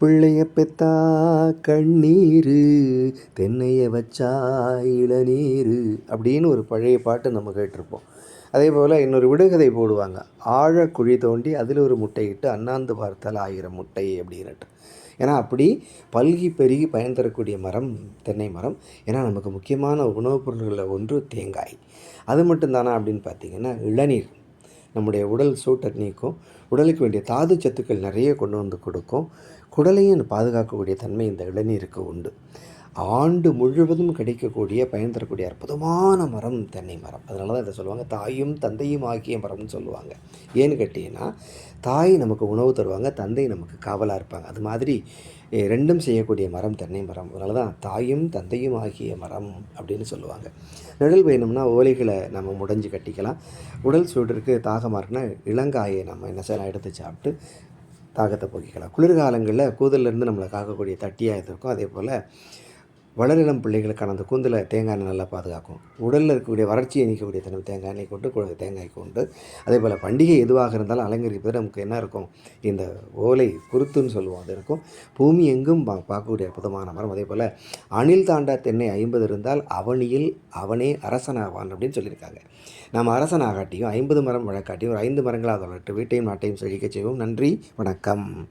பிள்ளைய பெத்தா கண்ணீர் தென்னைய வச்சா இளநீர் அப்படின்னு ஒரு பழைய பாட்டு நம்ம கேட்டிருப்போம். அதே போல் இன்னொரு விடுகதை போடுவாங்க. ஆழ குழி தோண்டி அதில் ஒரு முட்டையிட்டு அண்ணாந்து பார்த்தால் ஆயிரம் முட்டை அப்படின்னுட்டு. ஏன்னா அப்படி பல்கி பெருகி பயன் தரக்கூடிய மரம் தென்னை மரம். ஏன்னா நமக்கு முக்கியமான உணவுப் பொருள்களில் ஒன்று தேங்காய். அது மட்டும்தானா அப்படின்னு பார்த்தீங்கன்னா இளநீர். நம்முடைய உடல் சூட்டை நீக்கும் உடலுக்கு வேண்டிய தாது சத்துக்கள் நிறைய கொண்டு வந்து கொடுக்கும். குடலையும் பாதுகாக்கக்கூடிய தன்மை இந்த இளநீருக்கு உண்டு. ஆண்டு முழுவதும் கிடைக்கக்கூடிய பயன் தரக்கூடிய அற்புதமான மரம் தென்னை மரம். அதனால தான் இதை சொல்லுவாங்க. தாயும் தந்தையும் ஆகிய மரம்னு சொல்லுவாங்க. ஏன்னு கேட்டிங்கன்னா தாய் நமக்கு உணவு தருவாங்க தந்தை நமக்கு காவலாக இருப்பாங்க. அது மாதிரி ரெண்டும் செய்யக்கூடிய மரம் தென்னை மரம். அதனால தான் தாயும் தந்தையும் ஆகிய மரம் அப்படின்னு சொல்லுவாங்க. நிழல் வேணும்னா ஓலைகளை நம்ம முடைஞ்சு கட்டிக்கலாம். உடல் சூடிற்கு தாகமாக இருக்குன்னா இளங்காயை நம்ம என்ன செய்யலாம்? எடுத்து சாப்பிட்டு தாகத்தை போக்கிக்கலாம். குளிர்காலங்களில் கூதல்லேருந்து நம்மளை காக்கக்கூடிய தட்டியாக இது இருக்கும் அதே போல் வளரிளம் பிள்ளைகளுக்கான அந்த கூந்தலை தேங்காய் எண்ணெய் நல்லா பாதுகாக்கும். உடலில் இருக்கக்கூடிய வறட்சியை நீக்கக்கூடிய தனம் தேங்காய் எண்ணெய் கொண்டு கு- தேங்காய் கொண்டு அதே போல் பண்டிகை எதுவாக இருந்தாலும் அலங்கரிப்பது நமக்கு என்ன இருக்கும்? இந்த ஓலை குருத்துன்னு சொல்லுவோம் அது இருக்கும். பூமி எங்கும் பா பார்க்கக்கூடிய அற்புதமான மரம். அதே போல் அணில் தாண்டா தென்னை ஐம்பது இருந்தால் அவனியில் அவனே அரசனாவான் அப்படின்னு சொல்லியிருக்காங்க. நாம் அரசனாகாட்டியும் ஐம்பது மரம் வழக்காட்டியும் ஒரு ஐந்து மரங்களாக வளர்த்து வீட்டையும் நாட்டையும் செழிக்கச் செய்வோம். நன்றி வணக்கம்.